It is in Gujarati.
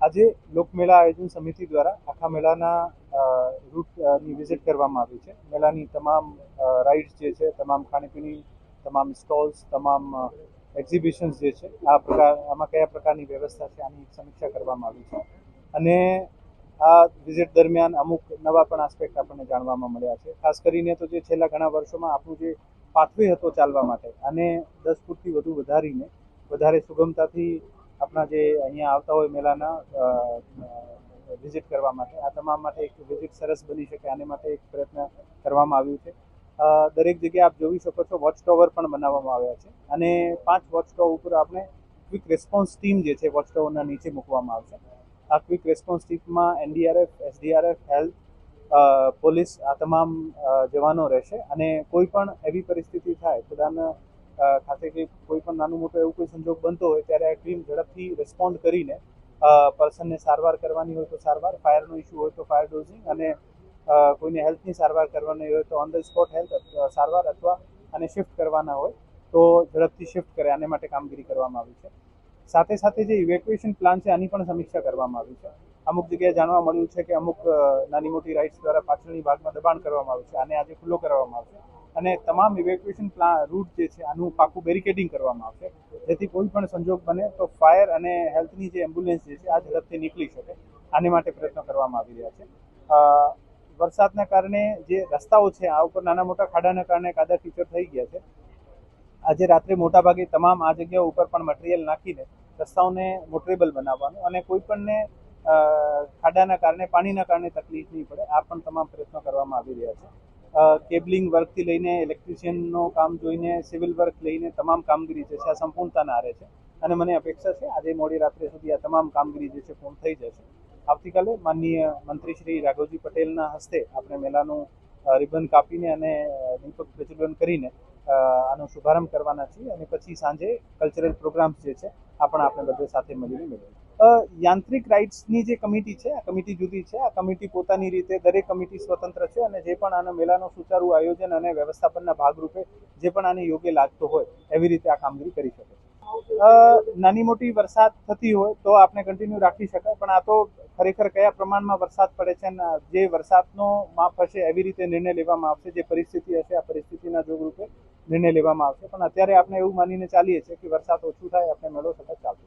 આજે લોકમેળા આયોજન સમિતિ દ્વારા આખા મેળાના રૂટની વિઝિટ કરવામાં આવી છે. મેળાની તમામ રાઇડ્સ જે છે, તમામ ખાણીપીણી, તમામ સ્ટોલ્સ તમામ એક્ઝિબિશન્સ જે છે, આ પ્રકાર, આમાં કયા પ્રકારની વ્યવસ્થા છે આની સમીક્ષા કરવામાં આવી છે. અને આ વિઝિટ દરમિયાન અમુક નવા પણ આસ્પેક્ટ આપણને જાણવામાં મળ્યા છે. ખાસ કરીને તો જે છેલ્લા ઘણા વર્ષોમાં આપણું જે પાથવે હતો ચાલવા માટે અને દસ ફૂટથી વધુ વધારીને, વધારે સુગમતાથી આપણા જે અહીંયા આવતા હોય મેળાના વિઝિટ કરવા માટે, આ તમામ માટે એક વિઝિટ સરસ બની શકે, આને માટે એક પ્રયત્ન કરવામાં આવ્યું છે. દરેક જગ્યાએ આપ જોઈ શકો છો વોચ ટાવર પણ બનાવવામાં આવ્યા છે અને પાંચ વોચ ટાવર ઉપર આપણે ક્વિક રેસ્પોન્સ ટીમ જે છે વોચ ટાવરના નીચે મૂકવામાં આવશે. આ ક્વિક રેસ્પોન્સ ટીમમાં એનડીઆરએફ એસડીઆરએફ હેલ્થ પોલીસ આ તમામ જવાનો રહેશે અને કોઈ પણ એવી પરિસ્થિતિ થાય ખુદાના ખાતે કે કોઈ પણ નાનું મોટું એવું કોઈ સંજોગ બનતો હોય ત્યારે આ ટીમ ઝડપથી રિસ્પોન્ડ કરીને પર્સનને સારવાર કરવાની હોય તો સારવાર, ફાયરનો ઇસ્યુ હોય તો ફાયર ડોઝિંગ અને કોઈને હેલ્થની સારવાર કરવાની હોય તો ઓન ધ સ્પોટ હેલ્થ સારવાર અથવા અને શિફ્ટ કરવાના હોય તો ઝડપથી શિફ્ટ કરે, આને માટે કામગીરી કરવામાં આવી છે. સાથે સાથે જે ઇવેક્યુએશન પ્લાન છે આની પણ સમીક્ષા કરવામાં આવી છે. અમુક જગ્યાએ જાણવા મળ્યું છે કે અમુક નાની મોટી રાઇડ્સ દ્વારા પાછળની ભાગમાં દબાણ કરવામાં આવ્યું છે, આને આજે ખુલ્લો કરવામાં આવશે. અને તમામ ઇવેક્યુએશન પ્લાન રૂટ જે છે, આનું પાકું બેરિકેડિંગ કરવામાં આવશે. જેથી કોઈ પણ સંજોગ બને તો ફાયર અને હેલ્થની જે એમ્બ્યુલન્સ જે છે, આ ઝડપથી નીકળી શકે. આને માટે પ્રયત્નો કરવામાં આવી રહ્યા છે. વરસાદના કારણે જે રસ્તાઓ છે, આ ઉપર નાના મોટા ખાડાના કારણે કાદા કીચડ થઈ ગયા છે. આજે રાત્રે મોટાભાગે તમામ આ જગ્યાઓ ઉપર પણ મટીરિયલ નાખીને રસ્તાઓને મોટરેબલ બનાવવાનું અને કોઈ પણને ખાડાના કારણે, પાણીના કારણે તકલીફ નહીં પડે. આ પણ તમામ પ્રયત્નો કરવામાં આવી રહ્યા છે. કેબલિંગ વર્કથી લઈને ઇલેક્ટ્રિશિયનનું કામ જોઈને સિવિલ વર્ક લઈને તમામ કામગીરી જે છે, આ સંપૂર્ણતાના આરે છે. અને મને અપેક્ષા છે, આજે મોડી રાત્રે સુધી આ તમામ કામગીરી જે છે, પૂર્ણ થઈ જશે. આવતીકાલે માનનીય મંત્રી શ્રી રાઘવજી પટેલના હસ્તે આપણે મેળાનું રિબન કાપીને અને દીપક પ્રજ્વલન કરીને આનો શુભારંભ કરવાના છીએ. અને પછી સાંજે કલ્ચરલ પ્રોગ્રામ્સ જે છે, આ પણ આપણે બધે સાથે મળીને મેળવીએ યાંત્રિક રાઇડ્સની જે કમિટી છે, આ કમિટી જુદી છે. આ કમિટી પોતાની રીતે દરેક કમિટી સ્વતંત્ર છે અને જે પણ આના મેળાનો સુચારુ આયોજન અને વ્યવસ્થાપનના ભાગરૂપે જે પણ આને યોગ્ય લાગતો હોય એવી રીતે આ કામગીરી કરી શકે નાની મોટી વરસાદ થતી હોય તો આપણે કન્ટિન્યુ રાખી શકાય, પણ આ તો ખરેખર કયા પ્રમાણમાં વરસાદ પડે છે અને જે વરસાદનો માપ હશે એવી રીતે નિર્ણય લેવામાં આવશે, જે પરિસ્થિતિ હશે આ પરિસ્થિતિના જોગરૂપે નિર્ણય લેવામાં આવશે. પણ અત્યારે આપણે એવું માનીને ચાલીએ છીએ કે વરસાદ ઓછું થાય આપણે મેળો સતત ચાલશે